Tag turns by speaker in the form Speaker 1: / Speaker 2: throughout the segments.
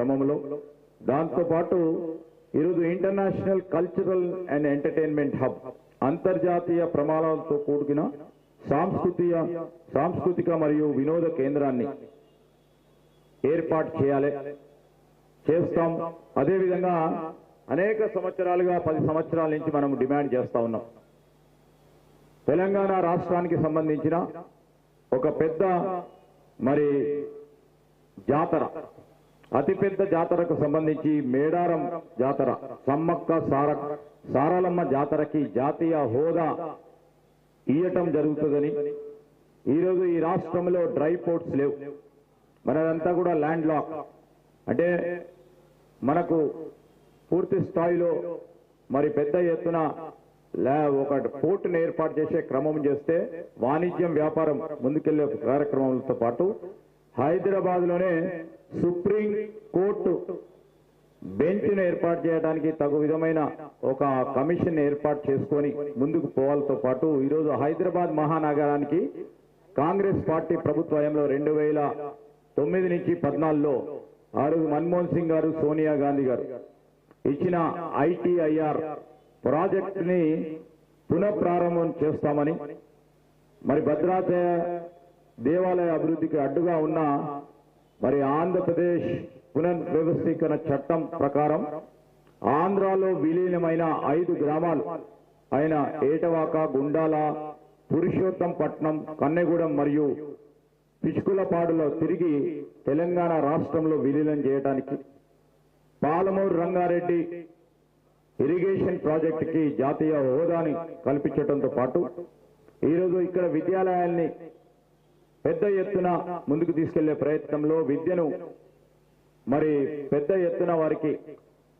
Speaker 1: క్రమంలో దాంతోపాటు ఈరోజు international cultural and entertainment hub అంతర్జాతీయ ప్రమాణాలతో కూడుకున్న సాంస్కృతిక సాంస్కృతిక మరియు వినోద కేంద్రాన్ని ఏర్పాటు చేయాలి చేస్తాం. అదేవిధంగా అనేక సంవత్సరాలుగా పది సంవత్సరాల నుంచి మనం డిమాండ్ చేస్తా ఉన్నాం. తెలంగాణ రాష్ట్రానికి సంబంధించిన ఒక పెద్ద మరి జాతర అతిపెద్ద జాతరకు సంబంధించి మేడారం జాతర సమ్మక్క సార సారలమ్మ జాతరకి జాతీయ హోదా ఇయ్యటం జరుగుతుందని. ఈరోజు ఈ రాష్ట్రంలో డ్రై పోర్ట్స్ లేవు. మనదంతా కూడా ల్యాండ్ లాక్. అంటే మనకు పూర్తి స్థాయిలో మరి పెద్ద ఎత్తున ఒక పోర్టును ఏర్పాటు చేసే క్రమం చేస్తే వాణిజ్యం వ్యాపారం ముందుకెళ్ళే కార్యక్రమాలతో పాటు హైదరాబాద్లోనే సుప్రీం కోర్టు బెంచ్ను ఏర్పాటు చేయడానికి తగు విధమైన ఒక కమిషన్ ఏర్పాటు చేసుకొని ముందుకు పోవాలతో పాటు ఈరోజు హైదరాబాద్ మహానగరానికి కాంగ్రెస్ పార్టీ ప్రభుత్వంలో రెండు వేల తొమ్మిది నుంచి పద్నాలుగులో ఆ రోజు మన్మోహన్ సింగ్ గారు సోనియా గాంధీ గారు ఇచ్చిన ఐటీఐఆర్ ప్రాజెక్టుని పునఃప్రారంభం చేస్తామని మరి భద్రాచ దేవాలయ అభివృద్ధికి అడ్డుగా ఉన్న మరి ఆంధ్రప్రదేశ్ పునర్వ్యవస్థీకరణ చట్టం ప్రకారం ఆంధ్రాలో విలీనమైన ఐదు గ్రామాలు అయిన ఏటవాక గుండాల పురుషోత్తం పట్నం కన్నెగూడెం మరియు పిచ్చుకులపాడులో తిరిగి తెలంగాణ రాష్ట్రంలో విలీనం చేయడానికి పాలమూరు రంగారెడ్డి ఇరిగేషన్ ప్రాజెక్టుకి జాతీయ హోదాని కల్పించడంతో పాటు ఈరోజు ఇక్కడ విద్యాలయాల్ని పెద్ద ఎత్తున ముందుకు తీసుకెళ్ళే ప్రయత్నంలో విద్యను మరి పెద్ద ఎత్తున వారికి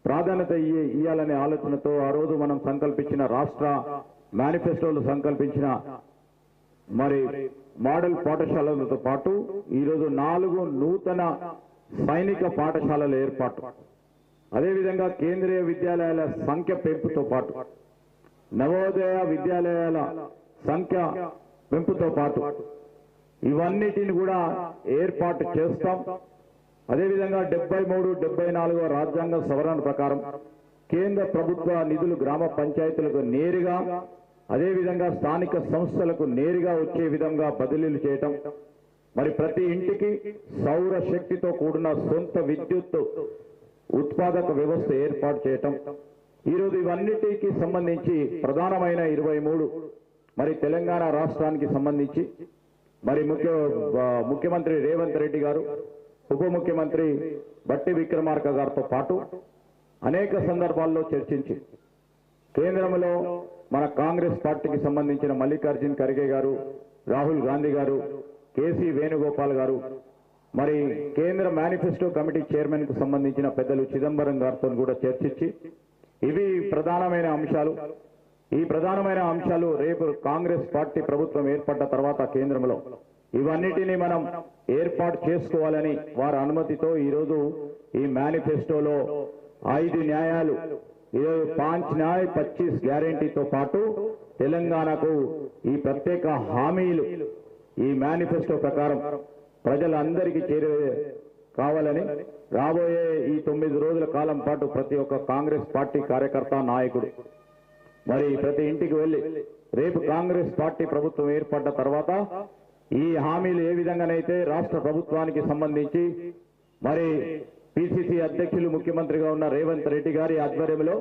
Speaker 1: ప్రాధాన్యత ఇయ్య- ఇయ్యాలనే ఆలోచనతో ఆ రోజు మనం సంకల్పించిన రాష్ట్ర మేనిఫెస్టోలు సంకల్పించిన మరి మోడల్ పాఠశాలలతో పాటు ఈరోజు నాలుగు నూతన సైనిక పాఠశాలల ఏర్పాటు. అదేవిధంగా కేంద్రీయ విద్యాలయాల సంఖ్య పెంపుతో పాటు నవోదయ విద్యాలయాల సంఖ్య పెంపుతో పాటు ఇవన్నిటిని కూడా ఏర్పాటు చేస్తాం. అదేవిధంగా డెబ్బై మూడు డెబ్బై నాలుగో రాజ్యాంగ సవరణ ప్రకారం కేంద్ర ప్రభుత్వ నిధులు గ్రామ పంచాయతీలకు నేరుగా అదేవిధంగా స్థానిక సంస్థలకు నేరుగా వచ్చే విధంగా బదిలీలు చేయటం. మరి ప్రతి ఇంటికి సౌర శక్తితో కూడిన సొంత విద్యుత్ ఉత్పాదక వ్యవస్థ ఏర్పాటు చేయటం. ఈరోజు ఇవన్నిటికి సంబంధించి ప్రధానమైన ఇరవై మూడు మరి తెలంగాణ రాష్ట్రానికి సంబంధించి మరి ముఖ్య ముఖ్యమంత్రి రేవంత్ రెడ్డి గారు ఉప ముఖ్యమంత్రి బట్టి విక్రమార్క గారితో పాటు అనేక సందర్భాల్లో చర్చించి కేంద్రంలో మన కాంగ్రెస్ పార్టీకి సంబంధించిన మల్లికార్జున్ ఖర్గే గారు రాహుల్ గాంధీ గారు కేసీ వేణుగోపాల్ గారు మరి కేంద్ర మేనిఫెస్టో కమిటీ చైర్మన్కు సంబంధించిన పెద్దలు చిదంబరం గారితో కూడా చర్చించి ఇవి ప్రధానమైన అంశాలు. ఈ ప్రధానమైన అంశాలు రేపు కాంగ్రెస్ పార్టీ ప్రభుత్వం ఏర్పడ్డ తర్వాత కేంద్రంలో. ఇవన్నిటిని మనం ఏర్పాటు చేసుకోవాలని వారి అనుమతితో ఈరోజు ఈ మేనిఫెస్టోలో ఐదు న్యాయాలు ఈరోజు పాంచ్ న్యాయ్ పచ్చీస్ గ్యారంటీతో పాటు తెలంగాణకు ఈ ప్రత్యేక హామీలు ఈ మేనిఫెస్టో ప్రకారం ప్రజలందరికీ చేరే కావాలని రాబోయే ఈ తొమ్మిది రోజుల కాలం పాటు ప్రతి ఒక్క కాంగ్రెస్ పార్టీ కార్యకర్త నాయకుడు మరి ప్రతి ఇంటికి వెళ్ళి రేపు కాంగ్రెస్ పార్టీ ప్రభుత్వం ఏర్పడ్డ తర్వాత ఈ హామీలు ఏ విధంగానైతే రాష్ట్ర ప్రభుత్వానికి సంబంధించి మరి పిసిసి అధ్యక్షులు ముఖ్యమంత్రిగా ఉన్న రేవంత్ రెడ్డి గారి ఆధ్వర్యంలో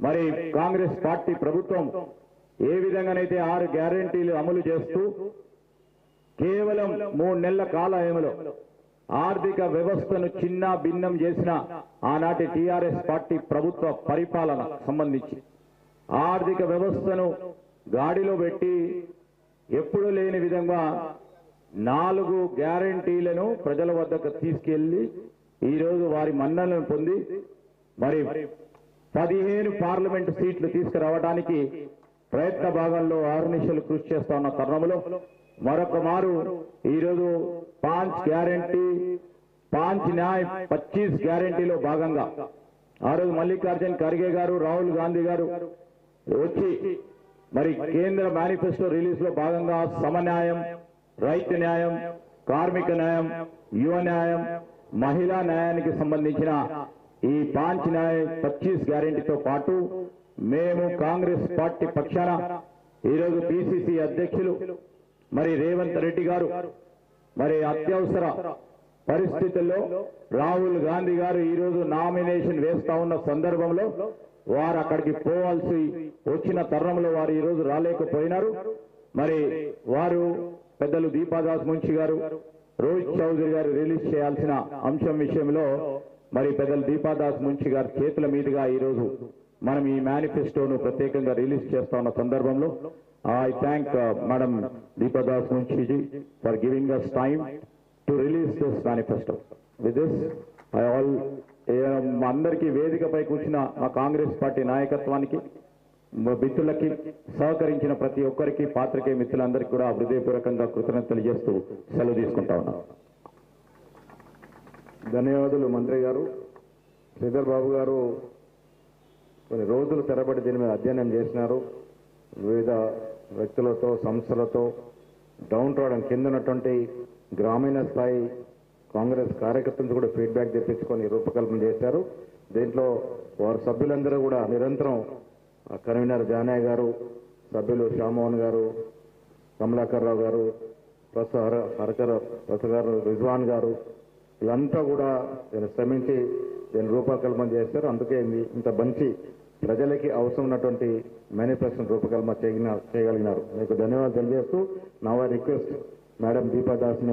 Speaker 1: మరి కాంగ్రెస్ పార్టీ ప్రభుత్వం ఏ విధంగానైతే ఆరు గ్యారంటీలు అమలు చేస్తూ కేవలం మూడు నెలల కాలయంలో ఆర్థిక వ్యవస్థను చిన్న భిన్నం చేసిన ఆనాటి టిఆర్ఎస్ పార్టీ ప్రభుత్వ పరిపాలన సంబంధించి ఆర్థిక వ్యవస్థను గాడిలో పెట్టి ఎప్పుడు లేని విధంగా నాలుగు గ్యారంటీలను ప్రజల వద్దకు తీసుకెళ్ళి ఈరోజు వారి మన్నలను పొంది మరి పదిహేను పార్లమెంటు సీట్లు తీసుకురావడానికి ప్రయత్న భాగంలో ఆరునిశలు కృషి చేస్తా ఉన్న తరుణంలో మరొక మారు ఈరోజు పాంచ్ గ్యారంటీ పాంచ్ న్యాయ్ పచ్చీస్ గ్యారంటీలో భాగంగా. ఆ రోజు మల్లికార్జున్ ఖర్గే గారు రాహుల్ గాంధీ గారు వచ్చి మరి కేంద్ర మేనిఫెస్టో రిలీజ్లో భాగంగా సమన్యాయం రైతు న్యాయం కార్మిక న్యాయం యువ న్యాయం మహిళా న్యాయానికి సంబంధించిన ఈ పాంచ్ న్యాయ పచ్చీస్ గ్యారెంటీతో పాటు మేము కాంగ్రెస్ పార్టీ పక్షాన ఈరోజు పిసిసి అధ్యక్షులు మరి రేవంత్ రెడ్డి గారు మరి అత్యవసర పరిస్థితుల్లో రాహుల్ గాంధీ గారు ఈరోజు నామినేషన్ వేస్తా ఉన్న సందర్భంలో వారు అక్కడికి పోవాల్సి వచ్చిన తరుణంలో వారు ఈరోజు రాలేకపోయినారు. మరి వారు పెద్దలు దీపాదాస్ మున్షి గారు రోహిత్ చౌదరి గారు రిలీజ్ చేయాల్సిన అంశం విషయంలో మరి పెద్దలు దీపాదాస్ మున్షి గారి చేతుల మీదుగా ఈరోజు మనం ఈ మేనిఫెస్టోను ప్రత్యేకంగా రిలీజ్ చేస్తా ఉన్న సందర్భంలో I thank uh, madam Deepa Das Munshi ji for giving us time to release this manifesto with this I all అందరికీ వేదికపై కూర్చున్న మా కాంగ్రెస్ పార్టీ నాయకత్వానికి మా మిత్రులకి సహకరించిన ప్రతి ఒక్కరికి పాత్రికే మిత్రులందరికీ కూడా హృదయపూర్వకంగా కృతజ్ఞతలు చేస్తూ సెలవు తీసుకుంటా ఉన్నాను
Speaker 2: ధన్యవాదాలు మంత్రి గారు. శ్రీధర్ బాబు గారు కొన్ని రోజులు తెరబడి దీని మీద అధ్యయనం చేసినారు. వివిధ వ్యక్తులతో సంస్థలతో డౌన్ రోడ్ కింద ఉన్నటువంటి గ్రామీణ స్థాయి కాంగ్రెస్ కార్యకర్తలు నుంచి కూడా ఫీడ్బ్యాక్ తెప్పించుకొని రూపకల్పన చేశారు. దీంట్లో వారు సభ్యులందరూ కూడా నిరంతరం కన్వీనర్ జానయ్య గారు సభ్యులు శ్యామోహన్ గారు కమలాకర్ రావు గారు ప్రస హర- హరకర ప్రస గారు రిజ్వాన్ గారు వీళ్ళంతా కూడా దీన్ని శ్రమించి దీన్ని రూపకల్పన చేశారు. అందుకే ఇంత మంచి ప్రజలకి అవసరం ఉన్నటువంటి మేనిఫెస్టో రూపకల్పన చేయగిన చేయగలిగినారు. మీకు ధన్యవాదాలు తెలియజేస్తూ నా request madam Deepa Das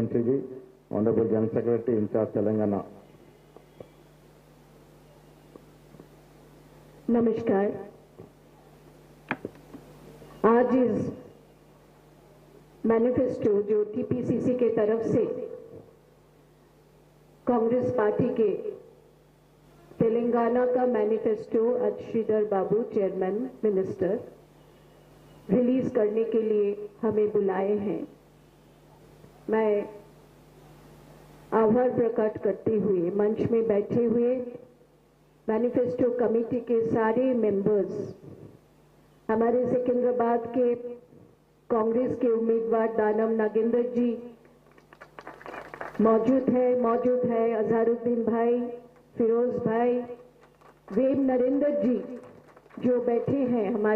Speaker 2: honourable general secretary in charge Telangana
Speaker 3: नमस्कार आज इस मैनिफेस्टो जो टीपीसीसी के तरफ़ से कांग्रेस पार्टी के तेलंगाना का मैनिफेस्टो आज Sridhar Babu chairman minister release करने के लिए हमें बुलाए हैं। मैं आभार प्रकट करते हुए, मंच में बैठे हुए मैनिफेस्टो कमेटी के सारे मेंबर्स हमारे सिकंदराबाद के कांग्रेस के उम्मीदवार दानव नागेंद्र जी मौजूद है मौजूद है अजहरुद्दीन भाई, फिरोज भाई, वेम नरेंद्र जी, जो बैठे हैं हमारे